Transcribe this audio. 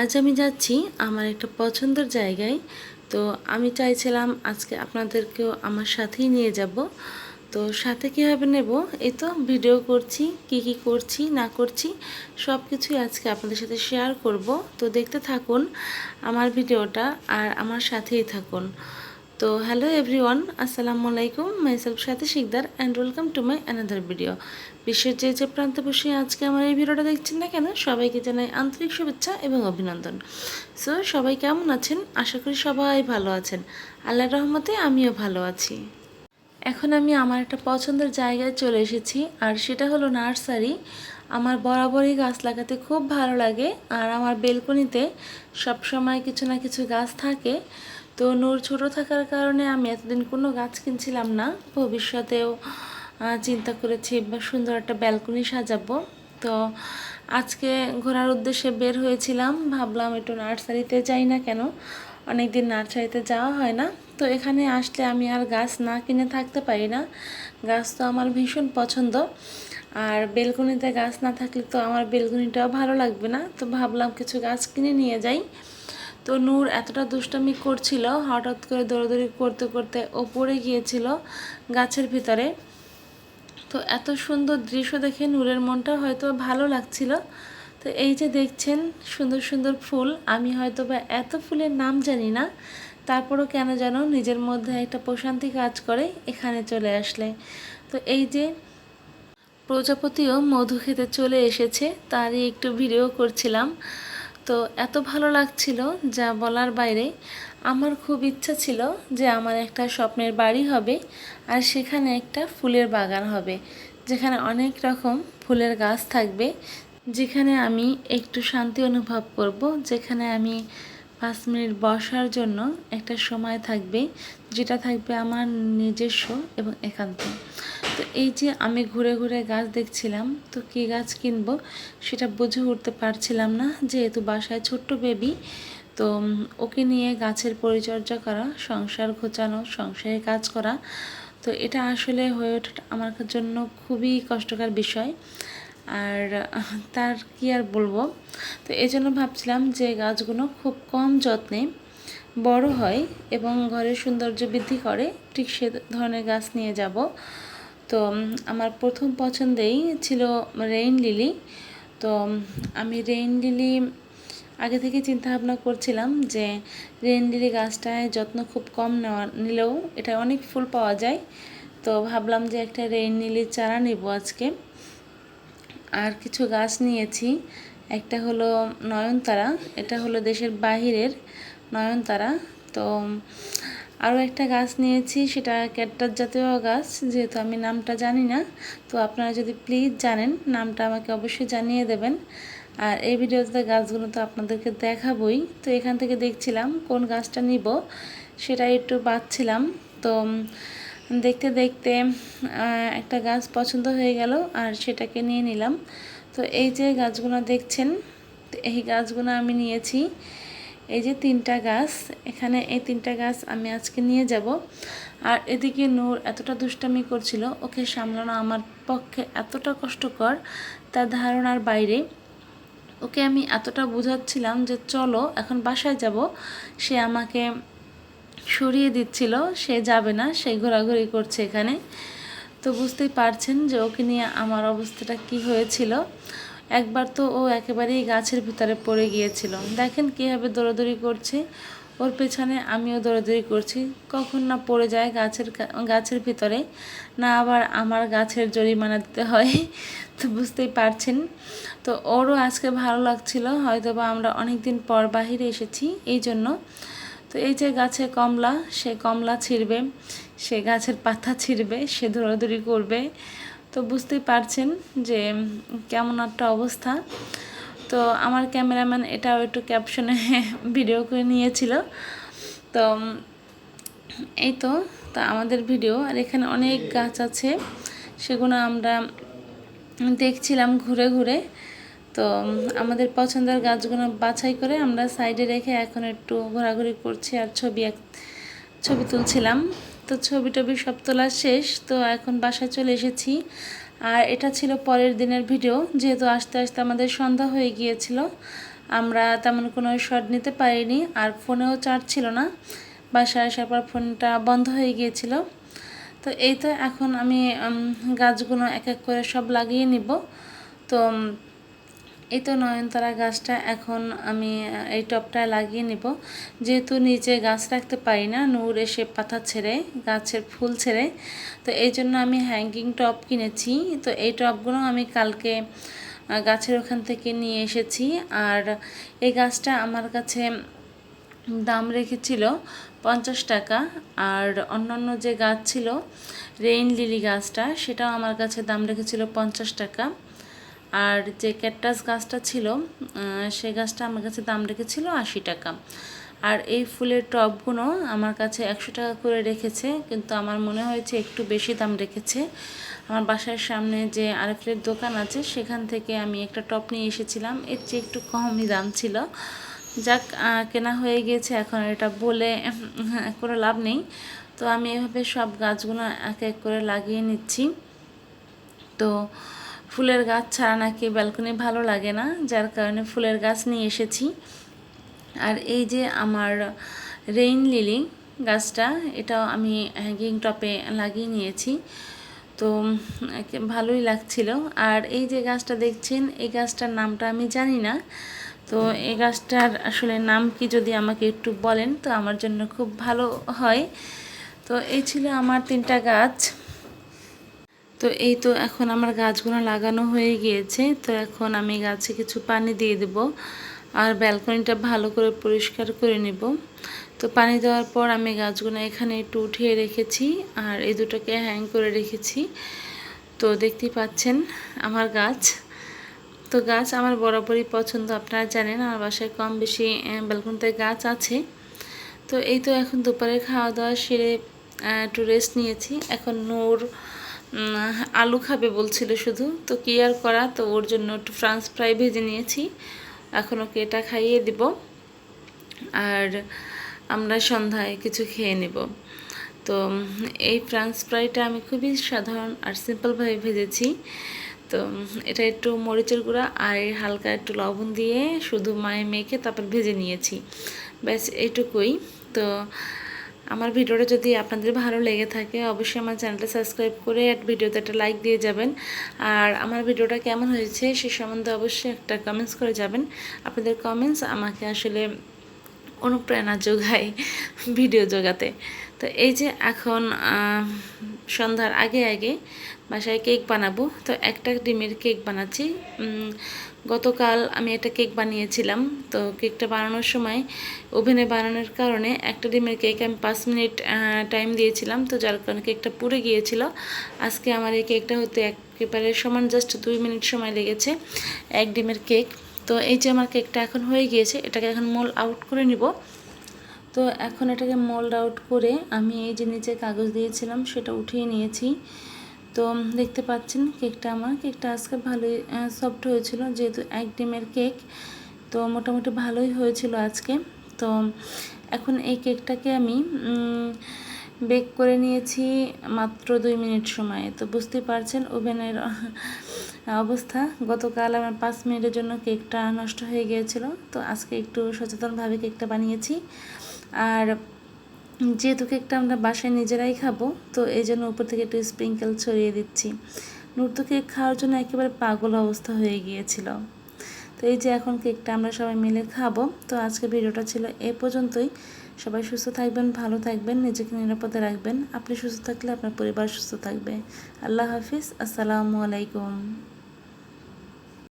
আজ আমি যাচ্ছি আমার একটা পছন্দের জায়গায়। তো আমি চাইছিলাম আজকে আপনাদেরকেও আমার সাথেই নিয়ে যাব। তো সাথে কীভাবে নেব? এই তো ভিডিও করছি, কি কি করছি, না করছি সব কিছুই আজকে আপনাদের সাথে শেয়ার করব। তো দেখতে থাকুন আমার ভিডিওটা আর আমার সাথেই থাকুন। তো হ্যালো এভরিওয়ান আসসালামু আলাইকুম। মাইসেলফ সাথে Sikdar and welcome to my another video বিশ্বের যে যে প্রান্তে বসে আজকে আমার এই ভিডিওটা দেখছেন না কেন, সবাইকে জানাই আন্তরিক শুভেচ্ছা এবং অভিনন্দন। সো সবাই কেমন আছেন? আশা করি সবাই ভালো আছেন। আল্লাহর রহমতে আমিও ভালো আছি। এখন আমি আমার একটা পছন্দের জায়গায় চলে এসেছি, আর সেটা হলো নার্সারি। আমার বরাবরই গাছ লাগাতে খুব ভালো লাগে, আর আমার বেলকনিতে সবসময় কিছু না কিছু গাছ থাকে। তো নূর ছোট থাকার কারণে আমি এতদিন কোনো গাছ কিনছিলাম না। ভবিষ্যতেও চিন্তা করেছি সুন্দর একটা ব্যালকনি সাজাবো। তো আজকে ঘোরার উদ্দেশ্যে বের হয়েছিলাম। ভাবলাম একটু নার্সারিতে যাই না কেন? অনেক দিন নার্সারিতে যাওয়া হয় না। তো এখানে আসলে আমি আর গাছ না কিনে থাকতে পারি না। গাছ তো আমার ভীষণ পছন্দ। আর বেলকনিতে গাছ না থাকলে তো আমার বেলকনিটাও ভালো লাগবে না। তো ভাবলাম কিছু গাছ কিনে নিয়ে যাই। তো নূর এতটা দুষ্টামি করছিল, হঠাৎ করে দৌড়াদৌড়ি করতে করতে ও পড়ে গিয়েছিল গাছের ভিতরে। তো এত সুন্দর দৃশ্য দেখে নূরের মনটা হয়তো ভালো লাগছিল। তো এই যে দেখছেন সুন্দর সুন্দর ফুল, আমি হয়তো বা এত ফুলের নাম জানি না, তারপরও কেন যেন নিজের মধ্যে একটা প্রশান্তি কাজ করে এখানে চলে আসলে। তো এই যে প্রজাপতিও মধু খেতে চলে এসেছে, তারই একটু ভিডিও করছিলাম। তো এত ভালো লাগছিল যা বলার বাইরে। আমার খুব ইচ্ছা ছিল যে আমার একটা স্বপ্নের বাড়ি হবে আর সেখানে একটা ফুলের বাগান হবে, যেখানে অনেক রকম ফুলের গাছ থাকবে, যেখানে আমি একটু শান্তি অনুভব করব, যেখানে আমি পাঁচ মিনিট বসার জন্য একটা সময় থাকবে, যেটা থাকবে আমার নিজস্ব এবং একান্ত। তো এই যে আমি ঘুরে ঘুরে গাছ দেখছিলাম, তো কী গাছ কিনবো সেটা বুঝে উঠতে পারছিলাম না। যেহেতু বাসায় ছোট্ট বেবি তো ওকে নিয়ে গাছের পরিচর্যা করা, সংসার ঘোচানো সংসারে কাজ করা, তো এটা আসলে হয়ে ওঠাটা আমার জন্য খুবই কষ্টকর বিষয়। আর তার কি আর বলব? তো এই জন্য ভাবছিলাম যে গাছগুলো খুব কম যত্নে বড় হয় এবং ঘরের সৌন্দর্য বৃদ্ধি করে, ঠিক সে ধরনের গাছ নিয়ে যাব। তো আমার প্রথম পছন্দেই ছিল রেইন লিলি। তো আমি রেইন লিলি আগে থেকে চিন্তা ভাবনা করছিলাম যে রেইন লিলি গাছটায় যত্ন খুব কম নেওয়া, নিলেও এটা অনেক ফুল পাওয়া যায়। তো ভাবলাম যে একটা রেইন লিলির চারা নেব আজকে। আর কিছু গাছ নিয়েছি, একটা হলো নয়নতারা, এটা হলো দেশের বাহিরের নয়নতারা। তো আরও একটা গাছ নিয়েছি, সেটা ক্যাটটাস জাতীয় গাছ, যেহেতু আমি নামটা জানি না। তো আপনারা যদি প্লিজ জানেন, নামটা আমাকে অবশ্যই জানিয়ে দেবেন। আর এই ভিডিওতে গাছগুলো তো আপনাদেরকে দেখাবই। তো এখান থেকে দেখছিলাম কোন গাছটা নিব সেটা একটু বাছছিলাম তো দেখতে দেখতে একটা গাছ পছন্দ হয়ে গেল আর সেটাকে নিয়ে নিলাম। তো এই যে গাছগুলো দেখছেন, এই গাছগুলো আমি নিয়েছি। এই যে তিনটা গাছ, এখানে এই তিনটা গাছ আমি আজকে নিয়ে যাব। আর এদিকে নূর এতটা দুষ্টামি করছিল, ওকে সামলানো আমার পক্ষে এতটা কষ্টকর, তার ধারণার বাইরে। ওকে আমি এতটা বোঝাচ্ছিলাম যে চলো, এখন বাসায় যাব। সে আমাকে সরিয়ে দিচ্ছিল, সে যাবে না, সে ঘোরাঘুরি করছে এখানে। তো বুঝতেই পারছেন যে ওকে নিয়ে আমার অবস্থাটা কি হয়েছিল। একবার তো ও একেবারেই গাছের ভিতরে পড়ে গিয়েছিল। দেখেন কীভাবে দৌড়াদৌড়ি করছে। ওর পেছনে আমিও দৌড়াদৌড়ি করছি। কখন না পড়ে যায় গাছের গাছের ভিতরে। না আবার আমার গাছের জরিমানা দিতে হয়। তো বুঝতেই পারছেন। তো ওরও আজকে ভালো লাগছিল। হয়তো বা আমরা অনেক দিন পর বাহিরে এসেছি এই জন্য। তো এই যে গাছে কমলা, সে কমলা ছিঁড়বে, সে গাছের পাতা ছিঁড়বে, সে দৌড়াদৌড়ি করবে। তো বুঝতেই পারছেন যে কেমন একটা অবস্থা। তো আমার ক্যামেরাম্যান এটাও একটু ক্যাপশনে ভিডিও করে নিয়েছিল। তো এই তো, তা আমাদের ভিডিও, আর এখানে অনেক গাছ আছে, সেগুলো আমরা দেখছিলাম ঘুরে ঘুরে। তো আমাদের পছন্দের গাছগুলো বাছাই করে আমরা সাইডে রেখে এখন একটু ঘোরাঘুরি করছি আর ছবি এক ছবি তুলছিলাম। তো ছবি টবি সব তোলা শেষ, তো এখন বাসায় চলে এসেছি। আর এটা ছিল পরের দিনের ভিডিও, যেহেতু আস্তে আস্তে আমাদের সন্ধ্যা হয়ে গিয়েছিল, আমরা তেমন কোনো শট নিতে পারিনি, আর ফোনেও চার্জ ছিল না। বাসায় আসার পর ফোনটা বন্ধ হয়ে গিয়েছিল। তো এই তো এখন আমি গাছগুলো এক এক করে সব লাগিয়ে নিব। তো এই তো নয়নতারা গাছটা এখন আমি এই টবটা লাগিয়ে নিব। যেহেতু নিচে গাছ রাখতে পারি না, নূর এসে পাতা ছেড়ে, গাছের ফুল ছেড়ে, তো এই জন্য আমি হ্যাঙ্গিং টব কিনেছি। তো এই টবগুলো আমি কালকে গাছের ওখান থেকে নিয়ে এসেছি। আর এই গাছটা আমার কাছে দাম রেখেছিল পঞ্চাশ টাকা। আর অন্যান্য যে গাছ ছিল রেইন লিলি গাছটা, সেটাও আমার কাছে দাম রেখেছিল পঞ্চাশ টাকা। আর যে ক্যাকটাস গাছটা ছিল সে গাছটা আমার কাছে দাম রেখেছিল আশি টাকা। আর এই ফুলের টবগুলো আমার কাছে একশো টাকা করে রেখেছে, কিন্তু আমার মনে হয়েছে একটু বেশি দাম রেখেছে। আমার বাসার সামনে যে আরেফের দোকান আছে, সেখান থেকে আমি একটা টপ নিয়ে এসেছিলাম। এর চেয়ে একটু কমই দাম ছিল। যাক কেনা হয়ে গিয়েছে এখন, এটা বলে কোনো লাভ নেই। তো আমি এভাবে সব গাছগুলো এক এক করে লাগিয়ে নিচ্ছি। তো ফুলের গাছ ছাড়া নাকি ব্যালকনি ভালো লাগে না, যার কারণে ফুলের গাছ নিয়ে এসেছি। আর এই যে আমার রেইন লিলি গাছটা, এটাও আমি হ্যাঙ্গিং টপে লাগিয়ে নিয়েছি। তো ভালোই লাগছিল। আর এই যে গাছটা দেখছেন, এই গাছটার নামটা আমি জানি না। তো এই গাছটার আসলে নাম কি যদি আমাকে একটু বলেন, তো আমার জন্য খুব ভালো হয়। তো এই ছিল আমার তিনটা গাছ। তো এই তো এখন আমার গাছগুলো লাগানো হয়ে গিয়েছে। তো এখন আমি গাছে কিছু পানি দিয়ে দেব আর ব্যালকনিটা ভালো করে পরিষ্কার করে নেব। তো পানি দেওয়ার পর আমি গাছগুলো এখানে একটু উঠিয়ে রেখেছি আর এই দুটোকে হ্যাং করে রেখেছি। তো দেখতেই পাচ্ছেন আমার গাছ। তো গাছ আমার বরাবরই পছন্দ, আপনারা জানেন আমার বাসায় কম বেশি ব্যালকনিতে গাছ আছে। তো এই তো এখন দুপুরে খাওয়া দাওয়া সেরে একটু রেস্ট নিয়েছি। এখন নূর আলু খাবে বলছিল শুধু। তো কি আর করা? তো ওর জন্য একটু ফ্রান্স ফ্রাই ভেজে নিয়েছি। এখন ওকে এটা খাইয়ে দিব। আর আমরা সন্ধ্যায় কিছু খেয়ে নেব। তো এই ফ্রান্স ফ্রাইটা আমি খুবই সাধারণ আর সিম্পলভাবে ভেজেছি। তো এটা একটু মরিচের গুঁড়া আর হালকা একটু লবণ দিয়ে শুধু মায়ে মেখে তারপর ভেজে নিয়েছি। ব্যাস, এইটুকুই। তো আমার ভিডিওটা যদি আপনাদের ভালো লেগে থাকে, অবশ্যই আমার চ্যানেলটা সাবস্ক্রাইব করে আর ভিডিওতে একটা লাইক দিয়ে যাবেন। আর আমার ভিডিওটা কেমন হয়েছে সে সম্বন্ধে অবশ্যই একটা কমেন্টস করে যাবেন। আপনাদের কমেন্টস আমাকে আসলে অনুপ্রেরণা যোগায় ভিডিও জোগাতে। তো এই যে এখন সন্ধ্যার আগে আগে বাসায় কেক বানাবো। তো একটা ডিমের কেক বানাচ্ছি। গতকাল আমি একটা কেক বানিয়েছিলাম। তো কেকটা বানানোর সময় ওভেনে বানানোর কারণে একটা ডিমের কেক আমি পাঁচ মিনিট টাইম দিয়েছিলাম। তো যার কারণে কেকটা পুড়ে গিয়েছিল। আজকে আমার এই কেকটা হতে একেবারে সমান জাস্ট দুই মিনিট সময় লেগেছে এক ডিমের কেক। তো এই যে আমার কেকটা এখন হয়ে গিয়েছে, এটাকে এখন মোল আউট করে নিব। তো এখন এটাকে মোল্ড আউট করে আমি এই যে নিচে কাগজ দিয়েছিলাম, সেটা উঠিয়ে নিয়েছি। তো দেখতে পাচ্ছেন কেকটা আমার। কেকটা আজকে ভালোই সফট হয়েছিল যেহেতু এক ডিমের কেক। তো মোটামুটি ভালোই হয়েছিল আজকে। তো এখন এই কেকটাকে আমি বেক করে নিয়েছি মাত্র দুই মিনিট সময়ে। তো বুঝতেই পারছেন ওভেনের অবস্থা। গতকাল আমার পাঁচ মিনিটের জন্য কেকটা নষ্ট হয়ে গিয়েছিল। তো আজকে একটু সচেতনভাবে কেকটা বানিয়েছি। আর যেহেতু কেকটা আমরা বাসায় নিজেরাই খাব, তো এই জন্য উপর থেকে একটু স্প্রিঙ্কেল ছড়িয়ে দিচ্ছি। নূর তো কেক খাওয়ার জন্য একেবারে পাগল অবস্থা হয়ে গিয়েছিল। তো এই যে এখন কেকটা আমরা সবাই মিলে খাব, তো আজকে ভিডিওটা ছিল এ পর্যন্তই। সবাই সুস্থ থাকবেন, ভালো থাকবেন, নিজেকে নিরাপদে রাখবেন। আপনি সুস্থ থাকলে আপনার পরিবার সুস্থ থাকবে। আল্লাহ হাফিজ, আসসালামু আলাইকুম।